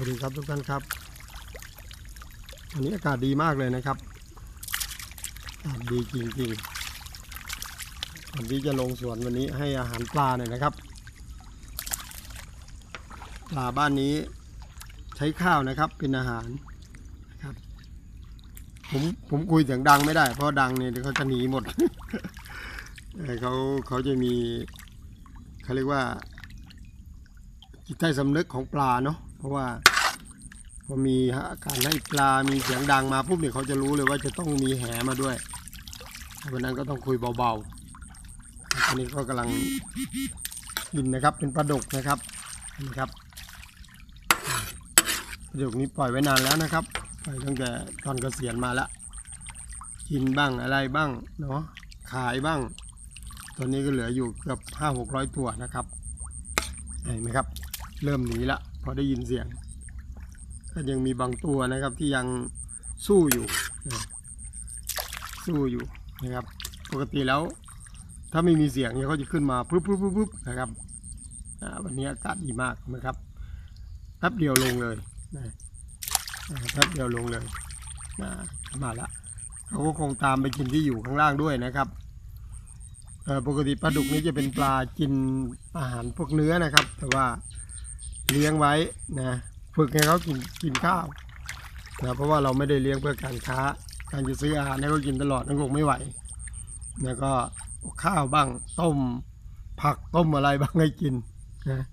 วัสดีครับทุกท่านครับวันนี้อากาศดีมากเลยนะครับอากาศดีจริงๆวันนี้จะลงสวนวันนี้ให้อาหารปลาหน่อยนะครับปลาบ้านนี้ใช้ข้าวนะครับเป็นอาหารนะครับ ผมผมคุยเสียงดังไม่ได้ เพราะดังเนี่ยเดี๋ยวเขาจะหนีหมดเอ่อเขาเขาจะมีเขาเรียกว่าจิตใต้สำนึกของปลาเนาะ เพราะว่าพอมีอาการให้ปลา มีเสียงดังมาปุ๊บเนี่ยเขาจะรู้เลยว่าจะต้องมีแหมาด้วยวันนั้นก็ต้องคุยเบาๆตอนนี้ก็กำลังกินนะครับ เป็นปลาดกนะครับนี่ครับปลาดกนี้ปล่อยไว้นานแล้วนะครับ ปล่อยตั้งแต่ตอนเกษียณมาแล้วกินบ้างอะไรบ้างเนาะขายบ้าง ตอนนี้ก็เหลืออยู่เกือบห้าหกร้อยตัวนะครับเห็นไหมครับ เริ่มหนีละ อได้ยินเสียงก็ยังมีบางตัวนะครับที่ยังสู้อยู่ สู้อยู่นะครับ ปกติแล้วถ้าไม่มีเสียงเนี่ยเขาจะขึ้นมาปุ๊บปุ๊บปุ๊บปุ๊บนะครับวันนี้อากาศดีมากนะครับแป๊บเดียวลงเลยนะแป๊บเดียวลงเลยนะมาละเขาก็คงตามไปกินที่อยู่ข้างล่างด้วยนะครับปกติปลาดุกนี้จะเป็นปลากินอาหารพวกเนื้อนะครับ แต่ว่า เลี้ยงไว้นะฝึกให้เขากินกินข้าวนะเพราะว่าเราไม่ได้เลี้ยงเพื่อการค้า การจะซื้ออาหารให้เขากินตลอดนั่นคงไม่ไหวแล้วก็ข้าวบ้างต้มผักต้มอะไรบ้างให้กินนะ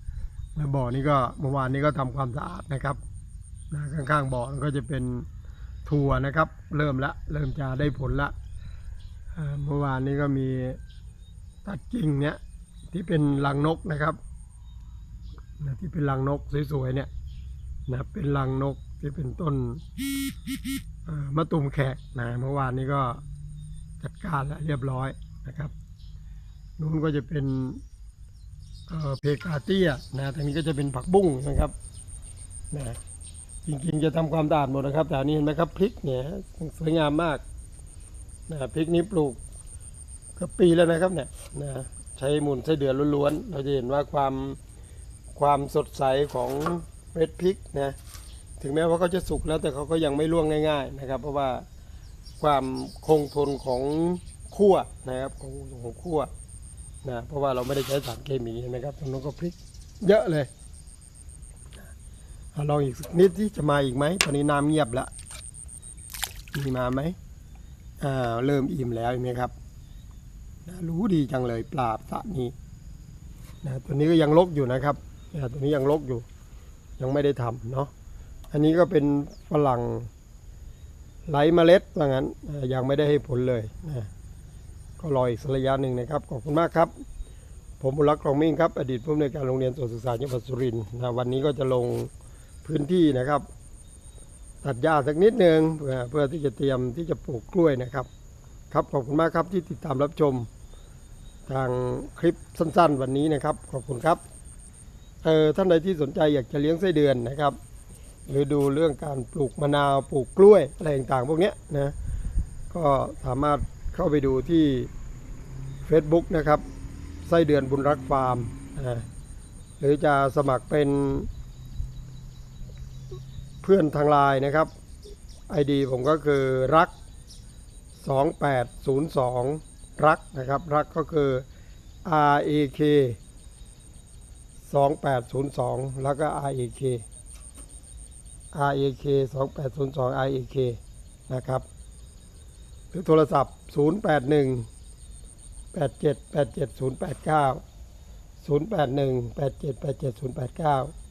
แล้วบ่อนี้ก็เมื่อวานนี้ก็ทำความสะอาดนะครับนะข้างๆบ่อมันก็จะเป็นถั่วนะครับ เริ่มละเริ่มจะได้ผลละเมื่อวานนี้ก็มีตัดกิ่งเนี่ยที่เป็นรังนกนะครับ นะที่เป็นรังนกสวยๆเนี่ยนะเป็นรังนกที่เป็นต้นมะตูมแขกนะเมื่อวานนี้ก็จัดการแล้วเรียบร้อยนะครับนู้นก็จะเป็นเเพกาเตียนะทางนี้ก็จะเป็นผักบุ้งนะครับนะจริงๆจะทำความสะอาดหมดนะครับแต่นี้เห็นไหมครับพริกเนี่ยสวยงามมากนะพริกนี้ปลูกเก็ปีแล้วนะครับเนี่ยนะใช้มูลไส้เดือนล้วนๆเราจะเห็นว่าความ ความสดใสของเม็ดพริกนะถึงแม้ว่าเขาจะสุกแล้วแต่เขาก็ยังไม่ร่วงง่าย ๆนะครับ เพราะว่าความคงทนของขั้วนะครับของของขั้วนะเพราะว่าเราไม่ได้ใช้สารเคมีนะครับตรงนั้นก็พริกเยอะเลยอะลองอีกนิดที่จะมาอีกไหมตอนนี้น้ำเงียบแล้วมีมาไหมอ่าเริ่มอิ่มแล้วเห็นไหมครับนะรู้ดีจังเลยปลาสะนี้นะตัวนี้ก็ยังลกอยู่นะครับ นะตัวนี้ยังลกอยู่ ยังไม่ได้ทำเนาะอันนี้ก็เป็นฝรั่งไหลเมล็ดว่างั้นยังไม่ได้ให้ผลเลยนะก็รออีกสักระยะหนึ่งนะครับ ขอบคุณมากครับ ผมบุรักษ์กรองมิ่งครับ อดีตผู้อำนวยการโรงเรียนสวนศึกษาจังหวัดสุรินทร์นะวันนี้ก็จะลงพื้นที่นะครับ ตัดหญ้าสักนิดหนึ่งเพื่อเพื่อที่จะเตรียมที่จะปลูกกล้วยนะครับ ครับขอบคุณมากครับที่ติดตามรับชมทางคลิปสั้น ๆ วันนี้นะครับ ขอบคุณครับ เออท่านใดที่สนใจอยากจะเลี้ยงไส้เดือนนะครับ หรือดูเรื่องการปลูกมะนาวปลูกกล้วยอะไรต่างๆพวกนี้นะก็สามารถเข้าไปดูที่ Facebook นะครับไส้เดือนบุญรักฟาร์มนะหรือจะสมัครเป็นเพื่อนทางไลน์นะครับ ID ผมก็คือรัก 2802 รักนะครับ รักก็คือ R A K 2802 แล้วก็ R A K R A K 2802 R A K นะครับ หรือโทรศัพท์ 081 87 87 089 081 87 87 089